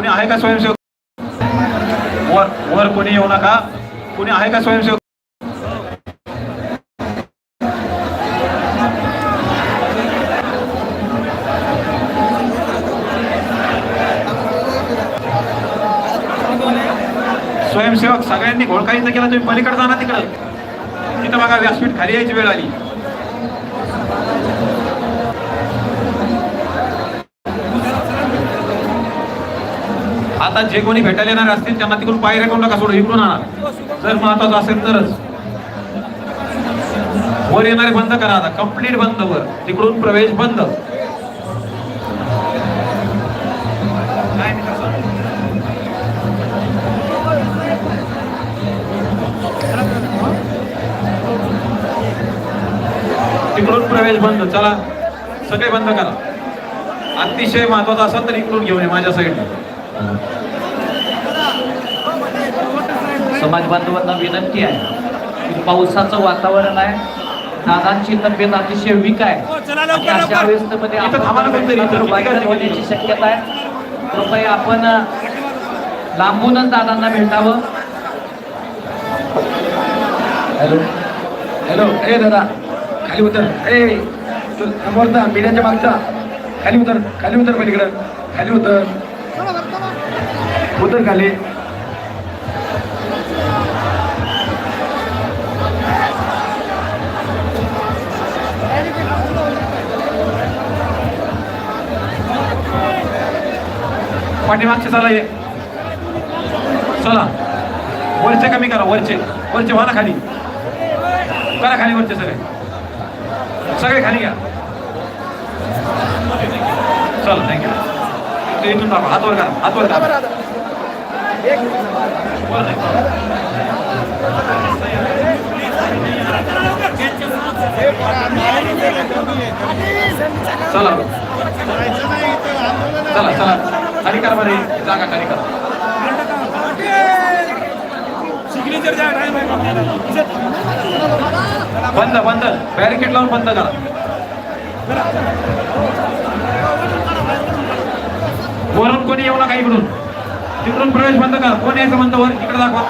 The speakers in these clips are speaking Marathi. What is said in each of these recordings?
कुणी आहे का स्वयंसेवक? वर वर कोणी येऊ नका. कुणी आहे का स्वयंसेवक? स्वयंसेवक सगळ्यांनी घोळकाईचं केला तुम्ही पलीकडे जाणार तिकडं. तिथं बघा व्यासपीठ खाली यायची वेळ आली. आता जे कोणी भेटायला येणार असतील त्यांना तिकडून पायऱ्या करून नका सोडून इकडून आणा. जर महत्वाचं असेल तरच. वर येणारे बंद करा आता कंप्लीट बंद वर. तिकडून प्रवेश बंद. तिकडून प्रवेश बंद चला. सगळे बंद करा. अतिशय महत्वाचं असेल तर इकडून घेऊन ये माझ्या साईडला समाज बांधवांना विनंती आहे की पावसाचं वातावरण आहे. दादांची तब्येत अतिशय वीक आहे. आणि अशा होण्याची शक्यता आहे. कृपया आपण लांबूनच दादांना भेटावं. हॅलो. हॅलो. ए दादा. खाली उतर. ए तू समोरचा मीडियाच्या मागचा. खाली उतर. खाली उतर पलीकडं. खाली उतर. उतर खाली. पाठीमागचे चला ये. चला. वरचे कमी करा वरचे. वरचे व्हा ना खाली. करा खाली वरचे सगळे. सगळे खाली घ्या. चला थँक्यू इथून टाका हातवर करा हातवर करा. चला. चला चला. खाली करा. बरे जागा खाली करा बंद बंद. बॅरिकेड लावून बंद करा. वरून कोणी येऊ नका इकडून. तिकडून प्रवेश बंद कर. कोण यायचं म्हणतं वर? इकडे दाखवा.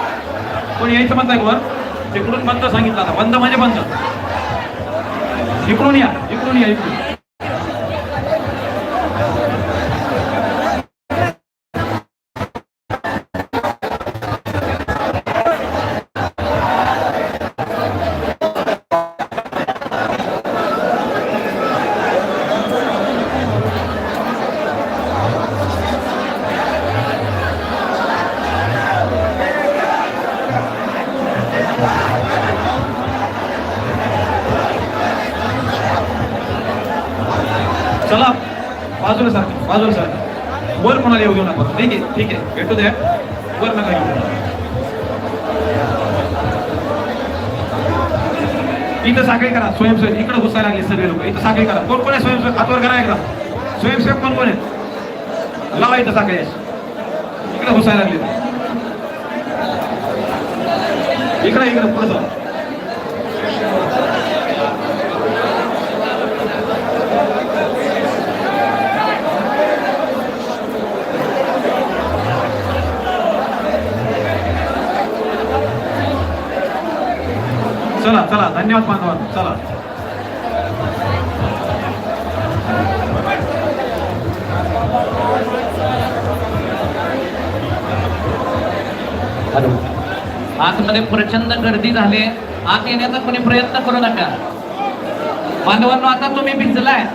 कोण यायचं म्हणताय वर? तिकडून बंद सांगितलं आता. बंद म्हणजे बंद. इकडून या. इकडून या इकडून. बाजूला सारखं बाजूला सारखं वर कोणाला येऊ घेऊ नका. ठीक आहे ठीक आहे. भेटू द्या. वर नका येऊ इथं साखळी करा. स्वयंसेवक. इकडे घुसायला लागले सगळे लोक. इथं साखळी करा. कोण कोण आहे स्वयंसेवक? हातवर करा एकदा स्वयंसेवक कोण कोण आहेत? लावा इथं साखळी इकडे घुसायला लागले. इकडे इकडे पुढे जाऊ. चला चला धन्यवाद बांधवांनो चला. आतमध्ये प्रचंड गर्दी झाली. आत येण्याचा कोणी प्रयत्न करू नका. बांधवांनो आता तुम्ही भिजलाय.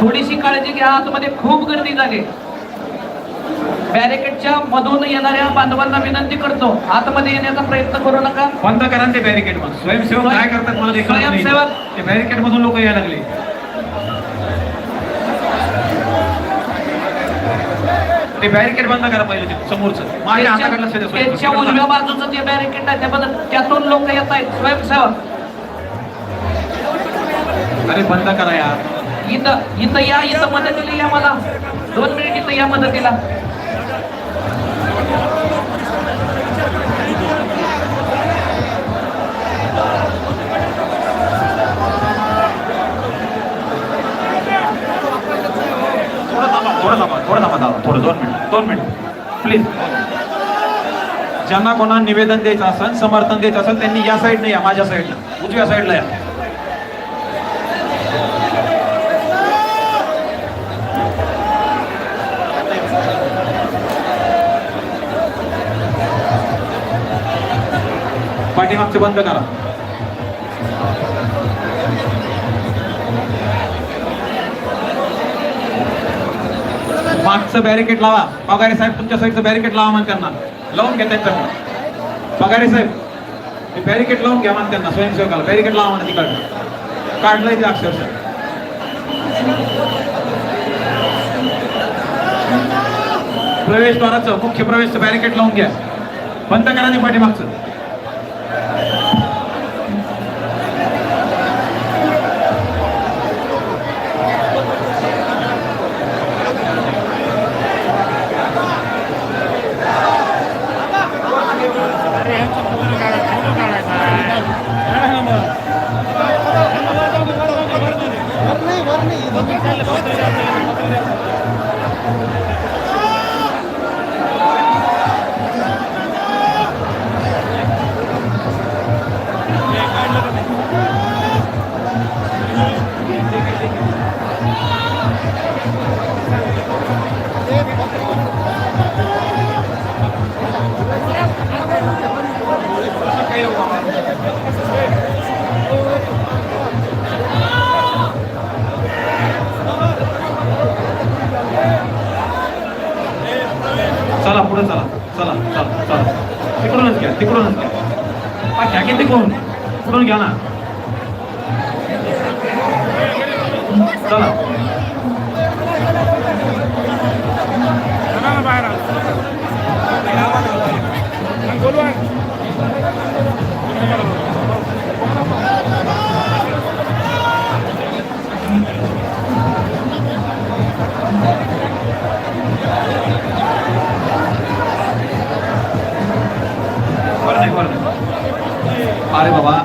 थोडीशी काळजी घ्या. आतमध्ये खूप गर्दी झाली. बॅरिकेडच्या मधून येणाऱ्या बांधवांना विनंती करतो. आतमध्ये येण्याचा प्रयत्न करू नका. बंद करा ते बॅरिकेड मग स्वयंसेवक स्वयं- काय करतात मला ते कळत नाही. स्वयंसेवक. ते बॅरिकेड मधून लोक यायला लागले. ते बॅरिकेड बंद करा पहिले ते समोरचं. माझ्या हाताकडलं त्यांच्या. उजव्या बाजूचं जे बॅरिकेड आहे त्याबद्दल त्यातून लोक येत आहेत. स्वयंसेवक. अरे बंद करा यार. इथं इथं या इथं मदतीला या मला. दोन मिनिट इथं या मदतीला. दोन मिनिट. प्लीज ज्यांना कोणा निवेदन द्यायचं असेल समर्थन द्यायचं असेल त्यांनी या साईडने या माझ्या साईडला उजव्या साईडला या. पाठीमागचं बंद करा. मागचं बॅरिकेड लावा. पगारे साहेब तुमच्या साईडचं बॅरिकेड लावा म्हण त्यांना. लावून घ्या त्यांच्याकडून पगारे साहेब ते बॅरिकेड लावून घ्या म्हण त्यांना स्वयंसेवकाला. बॅरिकेड लावा म्हणा तिकडनं. काढलंय ते अक्षरशः. प्रवेशद्वाराचं मुख्य प्रवेशचं बॅरिकेड लावून घ्या. बंद करा नाही पाठीमागचं. चला पुढे चला. चला चला चला. तिकडूनच घ्या तिकडूनच घ्या. हा, घ्या की तिकडून? तिकडून घ्या ना. चला. बाहेर नाही अरे